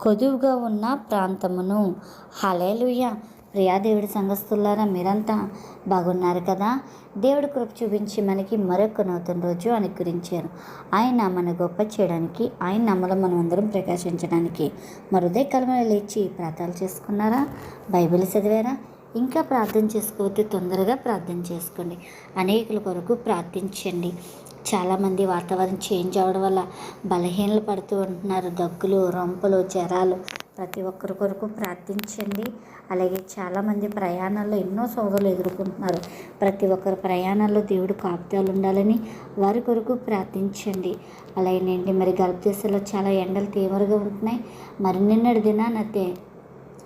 కొదువుగా ఉన్న ప్రాంతమును. హలేలుయ్య ప్రియా దేవుడి సంఘస్థులారా మీరంతా బాగున్నారు కదా? దేవుడి కృప చూపించి మనకి మరొక నూతన రోజు అనుకరించారు ఆయన మన గొప్ప చేయడానికి ఆయన నమ్మలో మనం అందరం ప్రకాశించడానికి మరుదే కలమలు లేచి ప్రార్థనలు చేసుకున్నారా? బైబిల్ చదివారా? ఇంకా ప్రార్థన చేసుకోవద్దు తొందరగా ప్రార్థన చేసుకోండి. అనేకుల కొరకు ప్రార్థించండి. చాలామంది వాతావరణం చేంజ్ అవ్వడం వల్ల బలహీనలు పడుతూ ఉంటున్నారు. దగ్గులు రొంపలు జ్వరాలు ప్రతి ఒక్కరి కొరకు ప్రార్థించండి. అలాగే చాలామంది ప్రయాణాల్లో ఎన్నో సోదరులు ఎదుర్కొంటున్నారు. ప్రతి ఒక్కరి ప్రయాణాల్లో దేవుడు కాపుతాలు ఉండాలని వారి కొరకు ప్రార్థించండి. అలాగేనండి మరి గల్ఫ్ దేశాల్లో చాలా ఎండలు తీవ్రంగా ఉంటున్నాయి. మరి నిన్నటి దినానైతే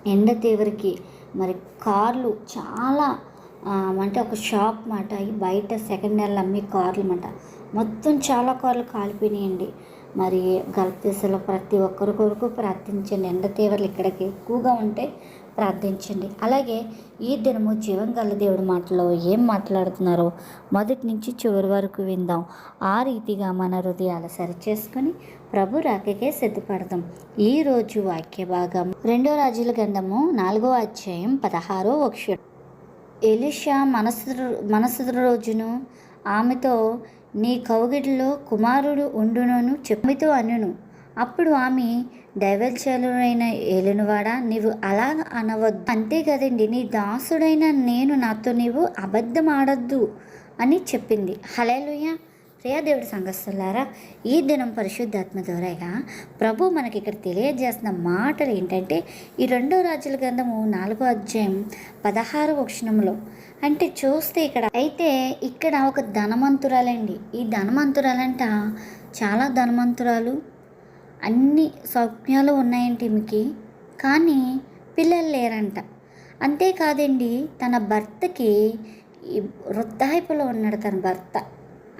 ఎండ తీవ్రకి మరి కార్లు చాలా అంటే ఒక షాప్ మాట. బయట సెకండ్ హ్యాండ్ అమ్మే కార్లు మాట. మొత్తం చాలా కార్లు కాలిపోయినాయండి. మరి గల్ఫ్ దేశంలో ప్రతి ఒక్కరి కొరకు ప్రార్థించండి. ఎండ తీవ్రలు ఇక్కడికి ఎక్కువగా ఉంటే ప్రార్థించండి. అలాగే ఈ దినము జీవం గల దేవుడి మాటలో ఏం మాట్లాడుతున్నారో మొదటి నుంచి చివరి వరకు విందాం. ఆ రీతిగా మన హృదయాలు సరిచేసుకొని ప్రభు రాకకే సిద్ధపడదాం. ఈ రోజు వాక్య భాగం రెండో రాజుల గంధము నాలుగో అధ్యాయం పదహారో అక్షరం ఎలిషా మనసు మనసు రోజును ఆమెతో నీ కౌగిటిలో కుమారుడు ఉండునను చెప్పితో అనును. అప్పుడు ఆమె దైవచలుడైన ఏలునువాడా నీవు అలా అనవద్దు. అంతే కదండి నీ దాసుడైన నేను నాతో నీవు అబద్ధం ఆడద్దు అని చెప్పింది. హలేలుయ్య ప్రియదేవుడి సంఘస్థులారా ఈ దినం పరిశుద్ధాత్మ ద్వారాగా ప్రభు మనకి ఇక్కడ తెలియజేస్తున్న మాటలు ఏంటంటే ఈ రెండో రాజుల గ్రంథము నాలుగో అధ్యాయం పదహారు వక్షణంలో అంటే చూస్తే ఇక్కడ అయితే ఇక్కడ ఒక ధనవంతురాలండి. ఈ ధనమంతురాలంట చాలా ధనమంతురాలు అన్ని సౌజ్ఞాలు ఉన్నాయండి మీకు కానీ పిల్లలు లేరంట. అంతేకాదండి తన భర్తకి వృద్ధాయిపులో ఉన్నాడు తన భర్త.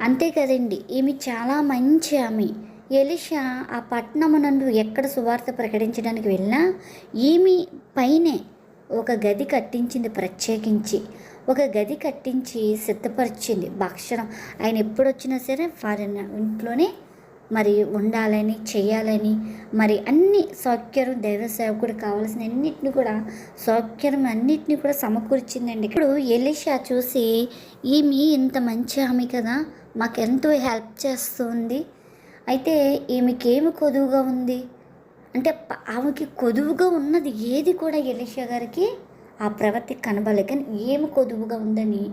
అంతే కదండి. ఈమె చాలా మంచి ఆమె. ఎలిషా ఆ పట్టణమునందు ఎక్కడ సువార్త ప్రకటించడానికి వెళ్ళినా ఈమె పైనే ఒక గది కట్టించింది ప్రత్యేకించి. ఒక గది కట్టించి సిద్ధపరిచింది. భక్షణం. ఆయన ఎప్పుడు వచ్చినా సరే వారి ఇంట్లోనే మరి ఉండాలని చేయాలని మరి అన్ని సౌఖ్యం దైవ సేవకుడు కావాల్సిన అన్నిటిని కూడా సౌఖ్యం అన్నిటిని కూడా సమకూర్చిందండి. ఇప్పుడు ఎలిషా చూసి ఈమె ఇంత మంచి ఆమె కదా మాకెంతో హెల్ప్ చేస్తుంది. అయితే ఈమెకి ఏమి కొదువుగా ఉంది? అంటే ఆమెకి కొదువుగా ఉన్నది ఏది కూడా ఎలిషా గారికి ఆ ప్రవృత్తి కనబడలేదు. కానీ ఏమి కొదువుగా ఉందని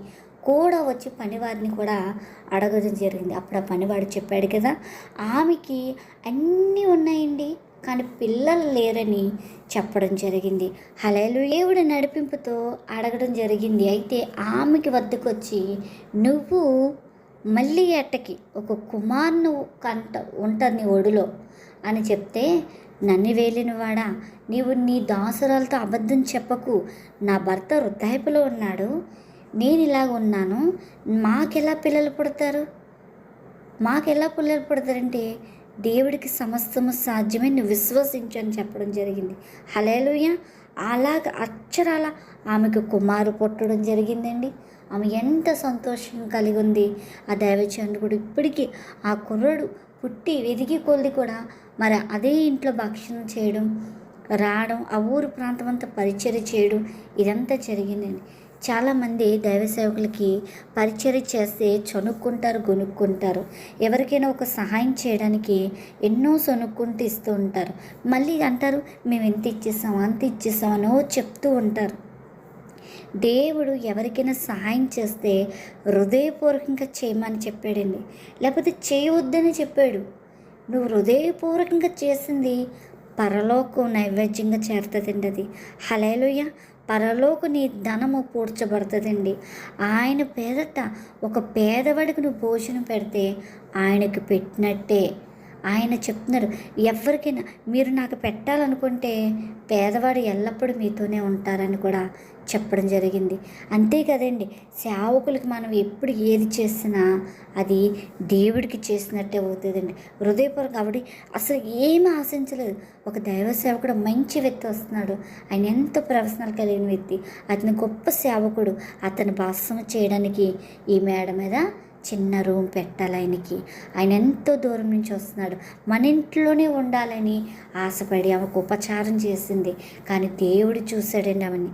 కూడా వచ్చి పనివారిని కూడా అడగడం జరిగింది. అప్పుడు ఆ పనివాడు చెప్పాడు కదా ఆమెకి అన్నీ ఉన్నాయండి కానీ పిల్లలు లేరని చెప్పడం జరిగింది. హలేలు దేవుడి నడిపింపుతో అడగడం జరిగింది. అయితే ఆమెకి వద్దకు వచ్చి నువ్వు మళ్ళీ ఎట్టకి ఒక కుమార్ను కంట ఉంటుంది నీ ఒడిలో అని చెప్తే నన్ను వేలినవాడా? నీవు నీ దాసురాలతో అబద్ధం చెప్పకు. నా భర్త వృద్ధాయిపులో ఉన్నాడు. నేను ఇలాగ ఉన్నాను. మాకెలా పిల్లలు పుడతారు? మాకెలా పిల్లలు పుడతారంటే దేవుడికి సమస్తము సాధ్యమే నువ్వు విశ్వసించు అని చెప్పడం జరిగింది. హలేలుయ అలాగ అక్షరాల ఆమెకు కుమారు పుట్టడం జరిగిందండి. ఆమె ఎంత సంతోషం కలిగి ఉంది ఆ దైవచంద్రుడు ఇప్పటికీ ఆ కుర్రడు పుట్టి వెదిగి కొద్ది కూడా మరి అదే ఇంట్లో భక్షణం చేయడం రావడం ఆ ఊరు ప్రాంతం అంతా పరిచయం చేయడం ఇదంతా జరిగిందండి. చాలామంది దైవ సేవకులకి పరిచయం చేస్తే చనుక్కుంటారు గొనుక్కుంటారు. ఎవరికైనా ఒక సహాయం చేయడానికి ఎన్నో సొనుక్కుంటూ ఇస్తూ ఉంటారు. మళ్ళీ అంటారు మేము ఎంత ఇచ్చేసాం అంత ఇచ్చేసామనో చెప్తూ ఉంటారు. దేవుడు ఎవరికైనా సహాయం చేస్తే హృదయపూర్వకంగా చేయమని చెప్పాడండి. లేకపోతే చేయవద్దని చెప్పాడు. నువ్వు హృదయపూర్వకంగా చేసింది పరలోకం నైవేద్యంగా చేరుతుందండి అది. హలేలుయ పరలోకు నీ ధనము పూడ్చబడుతుందండి. ఆయన పేదట ఒక పేదవాడికి నువ్వు భోజనం పెడితే ఆయనకు పెట్టినట్టే. ఆయన చెప్తున్నారు ఎవరికైనా మీరు నాకు పెట్టాలనుకుంటే పేదవాడు ఎల్లప్పుడూ మీతోనే ఉంటారని కూడా చెప్పడం జరిగింది. అంతే కదండి. సేవకులకి మనం ఎప్పుడు ఏది చేసినా అది దేవుడికి చేసినట్టే అవుతుందండి. హృదయపూర్వక ఆవిడ అసలు ఏమి ఆశించలేదు. ఒక దైవ సేవకుడు మంచి వ్యక్తి వస్తున్నాడు. ఆయన ఎంతో ప్రవసనాలు కలిగిన వ్యక్తి. అతని గొప్ప సేవకుడు. అతని భాషం చేయడానికి ఈ మేడ మీద చిన్న రూమ్ పెట్టాలి ఆయనకి. ఆయన ఎంతో దూరం నుంచి వస్తున్నాడు. మన ఇంట్లోనే ఉండాలని ఆశపడి ఆమెకు ఉపచారం చేసింది. కానీ దేవుడు చూశాడండి ఆమెని.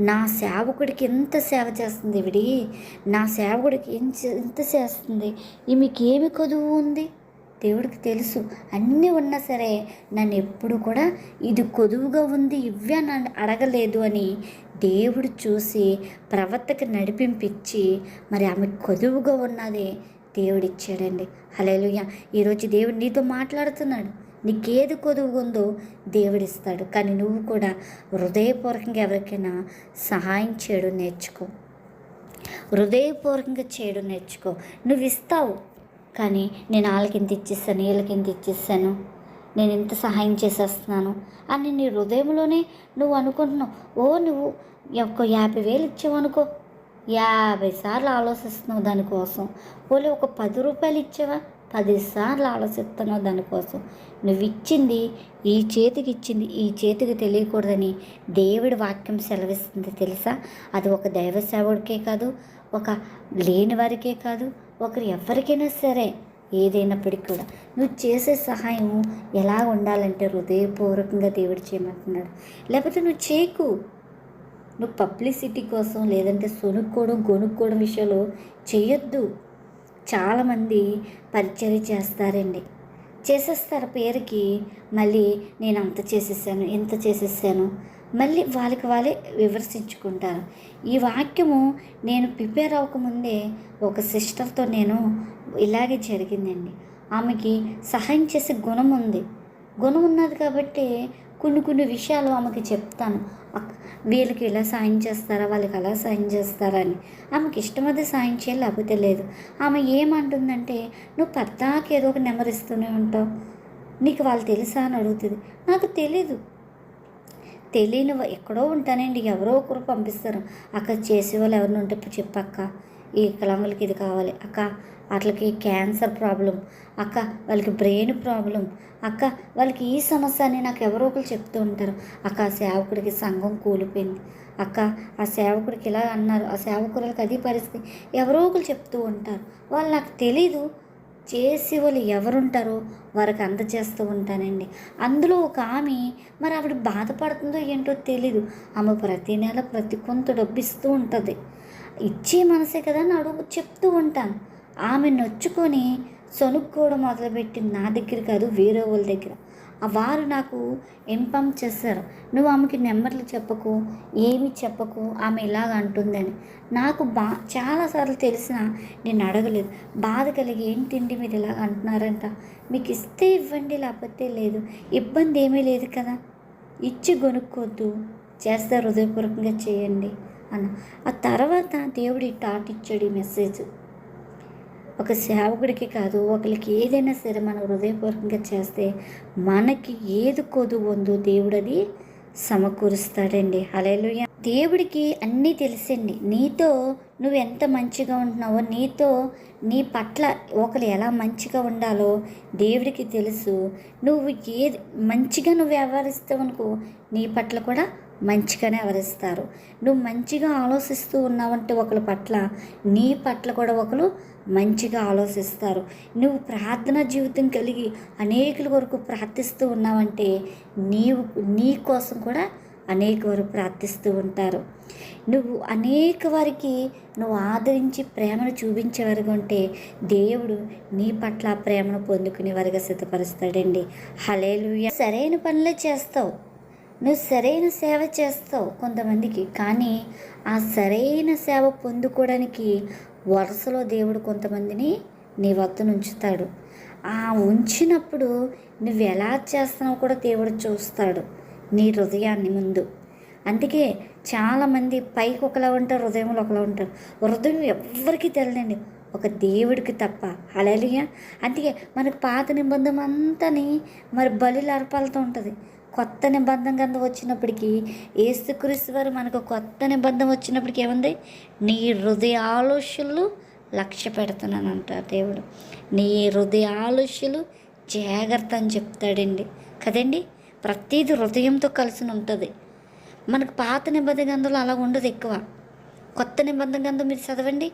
నా సేవకుడికి ఎంత సేవ చేస్తుంది ఇవిడి నా సేవకుడికి ఎంత చేస్తుంది? ఈమెకి ఏమి కొదువు ఉంది? దేవుడికి తెలుసు. అన్నీ ఉన్నా సరే నన్ను ఎప్పుడు కూడా ఇది కొదువుగా ఉంది ఇవ్వే నన్ను అడగలేదు అని దేవుడు చూసి ప్రవర్తకు నడిపింపించి మరి ఆమె కొదువుగా ఉన్నది దేవుడిచ్చాడండి. హలేలుయ్య ఈరోజు దేవుడు నీతో మాట్లాడుతున్నాడు. నీకేది కొదువు ఉందో దేవుడిస్తాడు. కానీ నువ్వు కూడా హృదయపూర్వకంగా ఎవరికైనా సహాయం చేయడం నేర్చుకో. హృదయపూర్వకంగా చేయడం నేర్చుకో. నువ్వు ఇస్తావు కానీ నేను వాళ్ళకి ఇంత ఇచ్చేస్తాను వీళ్ళకి ఇచ్చేస్తాను. నేను ఇంత సహాయం చేసేస్తున్నాను అని నీ హృదయంలోనే నువ్వు అనుకుంటున్నావు. ఓ నువ్వు ఒక యాభై వేలు ఇచ్చావనుకో యాభై సార్లు ఆలోచిస్తున్నావు దానికోసం. ఓలే ఒక పది రూపాయలు ఇచ్చావా? పదిసార్లు ఆలోచిస్తున్నావు దానికోసం. నువ్వు ఇచ్చింది ఈ చేతికి ఇచ్చింది ఈ చేతికి తెలియకూడదని దేవుడి వాక్యం సెలవిస్తుంది తెలుసా? అది ఒక దైవ సేవుడికే కాదు ఒక లేని వారికే కాదు ఒకరు ఎవరికైనా సరే ఏదైనప్పటికీ కూడా. నువ్వు చేసే సహాయం ఎలా ఉండాలంటే హృదయపూర్వకంగా దేవుడు చేయమంటున్నాడు. లేకపోతే నువ్వు చేయకు. నువ్వు పబ్లిసిటీ కోసం లేదంటే సొనుక్కోవడం కొనుక్కోవడం విషయంలో చేయొద్దు. చాలామంది పరిచయం చేస్తారండి. చేసేస్తారు పేరుకి మళ్ళీ నేను అంత చేసేసాను ఇంత చేసేసాను. మళ్ళీ వాళ్ళకి వాళ్ళే విమర్శించుకుంటారు. ఈ వాక్యము నేను ప్రిపేర్ అవ్వకముందే ఒక సిస్టర్తో నేను ఇలాగే జరిగిందండి. ఆమెకి సహాయం చేసే గుణం ఉంది. గుణం ఉన్నది కాబట్టి కొన్ని కొన్ని విషయాలు ఆమెకి చెప్తాను. వీళ్ళకి ఇలా సాయం చేస్తారా వాళ్ళకి అలా సాయం చేస్తారా అని. ఆమెకి ఇష్టమైతే సాయం చేయాలి లేకపోతే లేదు. ఆమె ఏమంటుందంటే నువ్వు పద్దాకి ఏదో ఒక నెంబర్ ఇస్తూనే ఉంటావు. నీకు వాళ్ళు తెలుసా? అని అడుగుతుంది. నాకు తెలీదు. తెలియని ఎక్కడో ఉంటానండి. ఎవరో ఒకరు పంపిస్తారు. అక్క చేసే వాళ్ళు ఎవరిని ఉంటే చెప్పక్క ఈ వికలాంగులకి ఇది కావాలి. అక్క అట్లకి క్యాన్సర్ ప్రాబ్లం అక్క వాళ్ళకి బ్రెయిన్ ప్రాబ్లం అక్క వాళ్ళకి ఈ సమస్య అని నాకు ఎవరో ఒకరు చెప్తూ ఉంటారు. అక్క ఆ సేవకుడికి సంఘం కూలిపోయింది. అక్క ఆ సేవకుడికి ఇలా అన్నారు. ఆ సేవకుడికి అది పరిస్థితి. ఎవరో ఒకరు చెప్తూ ఉంటారు. వాళ్ళు నాకు తెలీదు. చేసే వాళ్ళు ఎవరుంటారో వారికి అందజేస్తూ ఉంటానండి. అందులో ఒక ఆమె మరి ఆవిడ బాధపడుతుందో ఏంటో తెలీదు. ఆమె ప్రతి నెల ప్రతి కొంత డబ్బు ఇస్తూ ఉంటుంది. ఇచ్చే మనసే కదా అని అడుగు చెప్తూ ఉంటాను. ఆమె నొచ్చుకొని సొనుక్కోవడం మొదలుపెట్టింది నా దగ్గర కాదు వేరే వాళ్ళ దగ్గర. ఆ వారు నాకు ఇన్ఫామ్ చేశారు. నువ్వు ఆమెకి నెంబర్లు చెప్పకు ఏమి చెప్పకు ఆమె ఇలాగ అంటుందని. నాకు బా చాలాసార్లు తెలిసిన నేను అడగలేదు. బాధ కలిగి ఏంటండి మీరు ఇలాగ అంటున్నారంట? మీకు ఇస్తే ఇవ్వండి లేకపోతే లేదు. ఇబ్బంది ఏమీ లేదు కదా. ఇచ్చి కొనుక్కోద్దు చేస్తే హృదయపూర్వకంగా చేయండి అన్న. ఆ తర్వాత దేవుడి టాట్ ఇచ్చాడు ఈ మెసేజ్. ఒక సేవకుడికి కాదు ఒకరికి ఏదైనా సరే మనం హృదయపూర్వకంగా చేస్తే మనకి ఏది కొదువు ఉందో దేవుడు అది సమకూరుస్తాడండి. హలేలుయ దేవుడికి అన్నీ తెలుసండి. నీతో నువ్వు ఎంత మంచిగా ఉంటున్నావో నీతో నీ పట్ల ఒకరు ఎలా మంచిగా ఉండాలో దేవుడికి తెలుసు. నువ్వు ఏది మంచిగా నువ్వు వ్యవహరిస్తావు అనుకో నీ పట్ల కూడా మంచిగానే వ్యవహరిస్తారు నువ్వు మంచిగా ఆలోచిస్తూ ఉన్నావంటే ఒకరి పట్ల నీ పట్ల కూడా ఒకరు మంచిగా ఆలోచిస్తారు. నువ్వు ప్రార్థన జీవితం కలిగి అనేకుల వరకు ప్రార్థిస్తూ ఉన్నావంటే నీవు నీ కోసం కూడా అనేక వారు ప్రార్థిస్తూ ఉంటారు. నువ్వు అనేక వారికి నువ్వు ఆదరించి ప్రేమను చూపించేవారుగా ఉంటే దేవుడు నీ పట్ల ప్రేమను పొందుకునే వారిగా సిద్ధపరుస్తాడండి. హలేలుయ సరైన పనులే చేస్తావు. నువ్వు సరైన సేవ చేస్తావు కొంతమందికి కానీ ఆ సరైన సేవ పొందుకోవడానికి వరుసలో దేవుడు కొంతమందిని నీ వద్ద ఉంచుతాడు ఆ ఉంచినప్పుడు నువ్వు ఎలా చేస్తున్నావు కూడా దేవుడు చూస్తాడు నీ హృదయాన్ని ముందు. అందుకే చాలామంది పైకి ఒకలా ఉంటారు హృదయంలో ఒకలా ఉంటారు. హృదయం ఎవ్వరికీ తెలియదండి. ఒక దేవుడికి తప్ప. అలలియా అందుకే మనకు పాత నిబంధన అంతని మరి బలి అర్పాలతో ఉంటుంది. కొత్త నిబంధన కింద వచ్చినప్పటికీ ఏసుక్రీస్తు వారు మనకు కొత్త నిబంధన వచ్చినప్పటికీ ఏముంది? నీ హృదయ ఆలోచనలు లక్ష్య పెడుతున్నాను అంటారు దేవుడు. నీ హృదయ ఆలోచనలు జాగ్రత్త అని చెప్తాడండి. కదండి? ప్రతీది హృదయంతో కలిసి ఉంటుంది. మనకు పాత నిబంధన గ్రంథంలో అలా ఉండదు ఎక్కువ. కొత్త నిబంధన గ్రంథం మీరు చదవండి.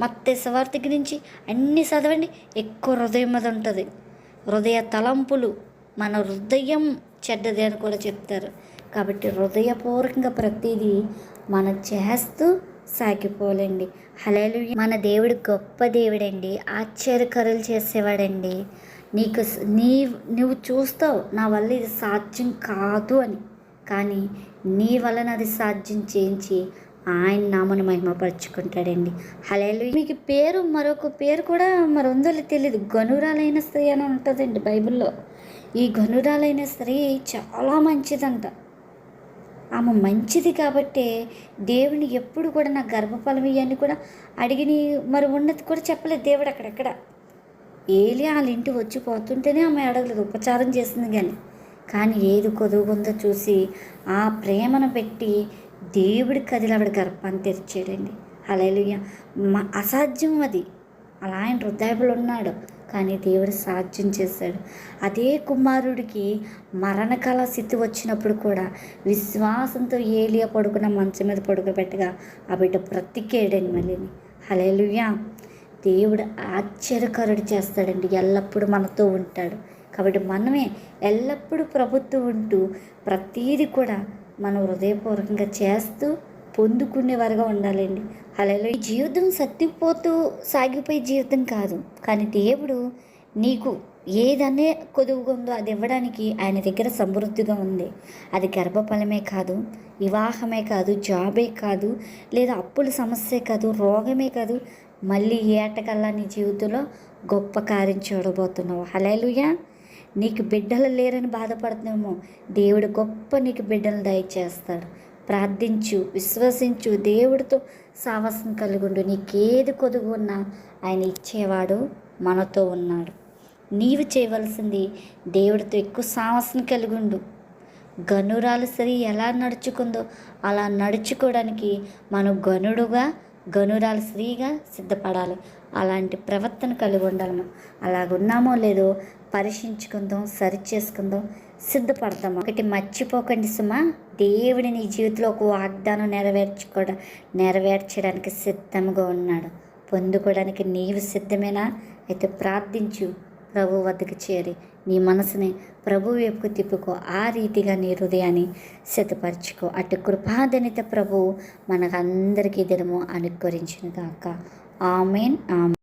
మత్తే సవార్తికి నుంచి అన్నీ చదవండి. ఎక్కువ హృదయం మీద ఉంటుంది. హృదయ తలంపులు మన హృదయం చెడ్డది అని కూడా చెప్తారు. కాబట్టి హృదయపూర్వకంగా ప్రతిదీ మనం చేస్తూ సాగిపోలేండి హలేలు మన దేవుడు గొప్ప దేవుడండి. ఆశ్చర్యకరులు చేసేవాడండి. నీకు నీ నువ్వు చూస్తావు నా వల్ల ఇది సాధ్యం కాదు అని. కానీ నీ వలన అది సాధ్యం చేయించి ఆయన నామను మహిమపరుచుకుంటాడండి. హలేలు మీకు పేరు మరొక పేరు కూడా మరి ఉందో తెలియదు గనురాలైన స్త్రీ అని ఉంటుందండి బైబిల్లో. ఈ గనురాలైన స్త్రీ చాలా మంచిదంట. ఆమె మంచిది కాబట్టే దేవుని ఎప్పుడు కూడా నా గర్భఫలం ఇవన్నీ కూడా అడిగిని మరి ఉన్నది కూడా చెప్పలేదు దేవుడు అక్కడెక్కడ. ఏలి వాళ్ళ ఇంటి వచ్చి పోతుంటేనే ఆమె అడగలేదు ఉపచారం చేసింది కానీ కానీ ఏది కొదువుకుందో చూసి ఆ ప్రేమను పెట్టి దేవుడి కదిలి ఆవిడ గర్భాన్ని తెరిచాడండి అలా మా అసాధ్యం అది. అలా ఆయన హృదయబులు ఉన్నాడు కానీ దేవుడు సాధ్యం చేశాడు. అదే కుమారుడికి మరణకాల స్థితి వచ్చినప్పుడు కూడా విశ్వాసంతో ఏలియా పడుకున్న మంచం మీద పడుకోబెట్టగా ఆ బిడ్డ బ్రతికేయడండి మళ్ళీని. హలేలుయ్యా దేవుడు ఆశ్చర్యకరుడు చేస్తాడండి. ఎల్లప్పుడూ మనతో ఉంటాడు. కాబట్టి మనమే ఎల్లప్పుడూ ప్రభుత్వం ఉంటూ ప్రతీది కూడా మనం హృదయపూర్వకంగా చేస్తూ పొందుకునేవారుగా ఉండాలండి. అలా ఈ జీవితం సత్తిపోతూ సాగిపోయే జీవితం కాదు. కానీ దేవుడు నీకు ఏదనే కొదువుగా ఉందో అది ఇవ్వడానికి ఆయన దగ్గర సమృద్ధిగా ఉంది. అది గర్భఫలమే కాదు వివాహమే కాదు జాబే కాదు లేదా అప్పుల సమస్యే కాదు రోగమే కాదు మళ్ళీ ఏటకల్లా నీ జీవితంలో గొప్ప కార్యం చూడబోతున్నావు. హలేలుయా నీకు బిడ్డలు లేరని బాధపడుతున్నామో దేవుడు గొప్ప నీకు బిడ్డలు దయచేస్తాడు. ప్రార్థించు విశ్వసించు. దేవుడితో సావాసం కలుగుండు. నీకేది కొదుగు ఉన్నా ఆయన ఇచ్చేవాడు మనతో ఉన్నాడు. నీవు చేయవలసింది దేవుడితో ఎక్కువ సావాసం కలిగుండు. గనురాలు సరి ఎలా నడుచుకుందో అలా నడుచుకోవడానికి మనం గనుడుగా గనురాలు స్త్రీగా సిద్ధపడాలి. అలాంటి ప్రవర్తన కలిగి ఉండాలి అలాగ ఉన్నామో లేదో పరీక్షించుకుందాం సరి చేసుకుందాం. సిద్ధపడతాము ఒకటి మర్చిపోకండి సుమా. దేవుడి నీ జీవితంలో ఒక వాగ్దానం నెరవేర్చుకోవడం నెరవేర్చడానికి సిద్ధంగా ఉన్నాడు. పొందుకోవడానికి నీవు సిద్ధమేనా? అయితే ప్రార్థించు ప్రభు వద్దకు చేరి. నీ మనసుని ప్రభు వైపుకు తిప్పుకో. ఆ రీతిగా నీ హృదయాన్ని సిద్ధపరచుకో. అటు కృపాదనిత ప్రభు మనకందరికీ దినము అనుకరించిన కాక ఆమెన్ ఆమె